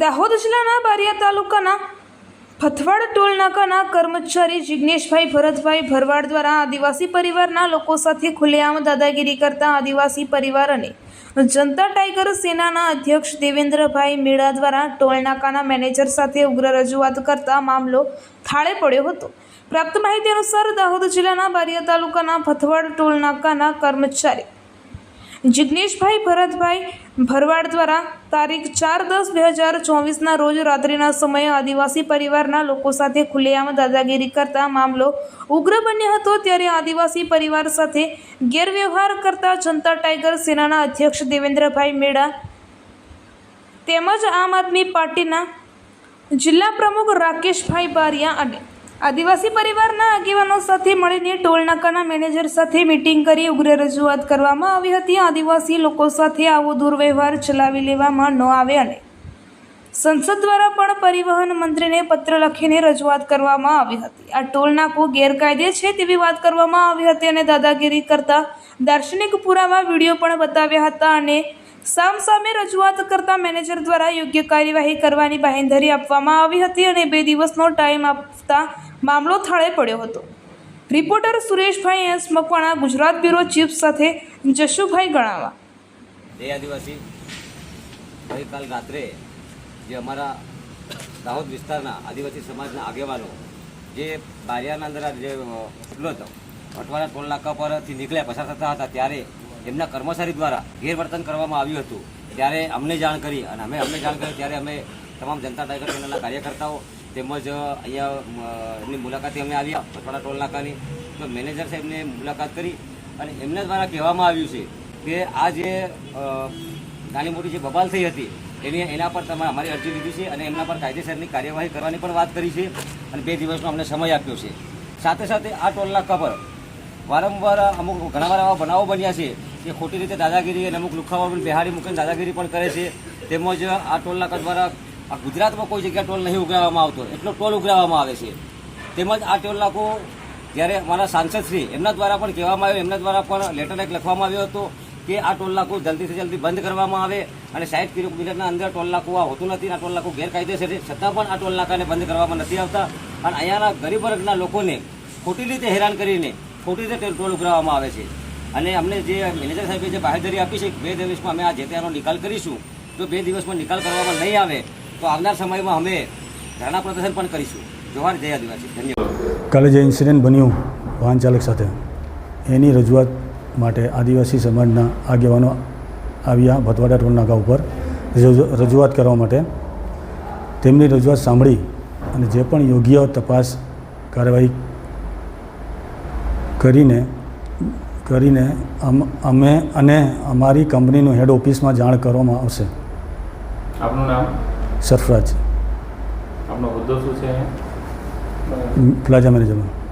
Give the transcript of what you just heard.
દાહોદ જિલ્લાના બારિયા તાલુકાના ફથવાડ ટોલ નાકાના કર્મચારી જિજ્ઞેશભાઈ ભરતભાઈ ભરવાડ દ્વારા આદિવાસી પરિવારના લોકો સાથે ખુલ્લેઆમ દાદાગીરી કરતા આદિવાસી પરિવાર અને જનતા ટાઈગર સેનાના અધ્યક્ષ દેવેન્દ્રભાઈ મેળા દ્વારા ટોલ નાકાના મેનેજર સાથે ઉગ્ર રજૂઆત કરતા મામલો થાળે પડ્યો હતો. પ્રાપ્ત માહિતી અનુસાર દાહોદ જિલ્લાના બારિયા તાલુકાના ફથવાડ ટોલ નાકાના કર્મચારી જિજ્ઞેશભાઈ ભરતભાઈ ભરવાડ દ્વારા તારીખ ચાર દસ બે હજાર ચોવીસના રોજ રાત્રિના સમયે આદિવાસી પરિવારના લોકો સાથે ખુલ્લેઆમ દાદાગીરી કરતા મામલો ઉગ્ર બન્યો હતો ત્યારે આદિવાસી પરિવાર સાથે ગેરવ્યવહાર કરતા જનતા ટાઈગર સેનાના અધ્યક્ષ દેવેન્દ્રભાઈ મેળા તેમજ આમ આદમી પાર્ટીના જિલ્લા પ્રમુખ રાકેશભાઈ બારિયા અને આદિવાસી પરિવારના આગેવાનો સાથે મળીને ટોલ નાકાના મેનેજર સાથે મિટિંગ કરી ઉગ્ર રજૂઆત કરવામાં આવી હતી. આદિવાસી લોકો સાથે આવો દુર્વ્યવહાર ચલાવી લેવામાં ન આવે અને સંસદ દ્વારા પણ પરિવહન મંત્રીને પત્ર લખીને રજૂઆત કરવામાં આવી હતી. આ ટોલ નાકો ગેરકાયદે છે તેવી વાત કરવામાં આવી હતી અને દાદાગીરી કરતા દાર્શનિક પુરાવા વીડિયો પણ બતાવ્યા હતા અને સામસામે રજૂઆત કરતા મેનેજર દ્વારા યોગ્ય કાર્યવાહી કરવાની બાહેંધરી આપવામાં આવી હતી અને બે દિવસનો ટાઈમ આપતા મામલો થાળે પડ્યો હતો. Reporter Sureshbhai S Makwana, Gujarat bureau chief સાથે જશુભાઈ ગણાવા. એ આદિવાસી ગઈકાલ રાત્રે જે અમારા દાહોદ વિસ્તારના આદિવાસી સમાજના આગેવાનો જે બારિયાના અંદર જે ઉપલો હતો. અઠવાડિયા ટોલ નાકા પરથી નીકળ્યા, પસાર થતા હતા, ત્યારે એમના કર્મચારી દ્વારા ગેરવર્તન કરવામાં આવ્યું હતું. ત્યારે અમને જાણ કરી અને અમે અમને જાણ કરી, ત્યારે અમે તમામ જનતા ટાઈગર સેનાના કાર્યકર્તાઓ તેમજ અહીંયા એમની મુલાકાતે અમે આવ્યા અઠવાડા ટોલ નાકાની. તો મેનેજર સાહેબને મુલાકાત કરી અને એમના દ્વારા કહેવામાં આવ્યું છે કે આ જે નાની મોટી જે બબાલ થઈ હતી, એની, એના પર તમે અમારી અરજી લીધી છે અને એમના પર કાયદેસરની કાર્યવાહી કરવાની પણ વાત કરી છે અને બે દિવસનો અમને સમય આપ્યો છે. સાથે સાથે આ ટોલ નાકા પર વારંવાર અમુક ઘણા વાર એવા બનાવો બન્યા છે કે ખોટી રીતે દાદાગીરી અને અમુક લુખાવા પણ બિહારી મૂકીને દાદાગીરી પણ કરે છે. તેમજ આ ટોલ નાકા દ્વારા આ ગુજરાતમાં કોઈ જગ્યાએ ટોલ નહીં ઉગાડવામાં આવતો. એટલો ટોલ ઉગાડવામાં આવે છે. તેમજ આ ટોલ નાકો જ્યારે અમારા સાંસદશ્રી એમના દ્વારા પણ કહેવામાં આવ્યું, એમના દ્વારા પણ લેટર એક લખવામાં આવ્યો હતો કે આ ટોલ નાકું જલ્દીથી જલ્દી બંધ કરવામાં આવે અને સાઠ કિલોમીટરના અંદર ટોલ નાકું આ હોતું નથી આ ટોલ નાકું ગેરકાયદેસર છે. છતાં પણ આ ટોલ નાકાને બંધ કરવામાં નથી આવતા. અને અહીંયાના ગરીબ વર્ગના લોકોને ખોટી રીતે હેરાન કરીને ખોટી રીતે ટોલ ઉઘરાવવામાં આવે છે. અને અમને જે મેનેજર સાહેબે જે બાહેધરી આપી છે બે દિવસમાં અમે આ જે ત્યાંનો નિકાલ કરીશું જો બે દિવસમાં નિકાલ કરવામાં નહીં આવે. તો આવનાર સમયમાં અમે ધરણા પ્રદર્શન પણ કરીશું. જોહાર જય આદિવાસી. ધન્યવાદ. કાલે જે ઇન્સિડન્ટ બન્યું વાહન ચાલક સાથે એની રજૂઆત માટે આદિવાસી સમાજના આગેવાનો આવ્યા ભતવાડા ટોલ નાકા ઉપર. રજૂઆત કરવા માટે તેમની રજૂઆત સાંભળી અને જે પણ યોગ્ય તપાસ કાર્યવાહી કરીને કરીને અમે અને અમારી કંપનીનું હેડ ઓફિસમાં જાણ કરવામાં આવશે. આપનું નામ? સરફરાજ. આપણો હોદ્દો શું છે પ્લાઝા મેનેજરમાં.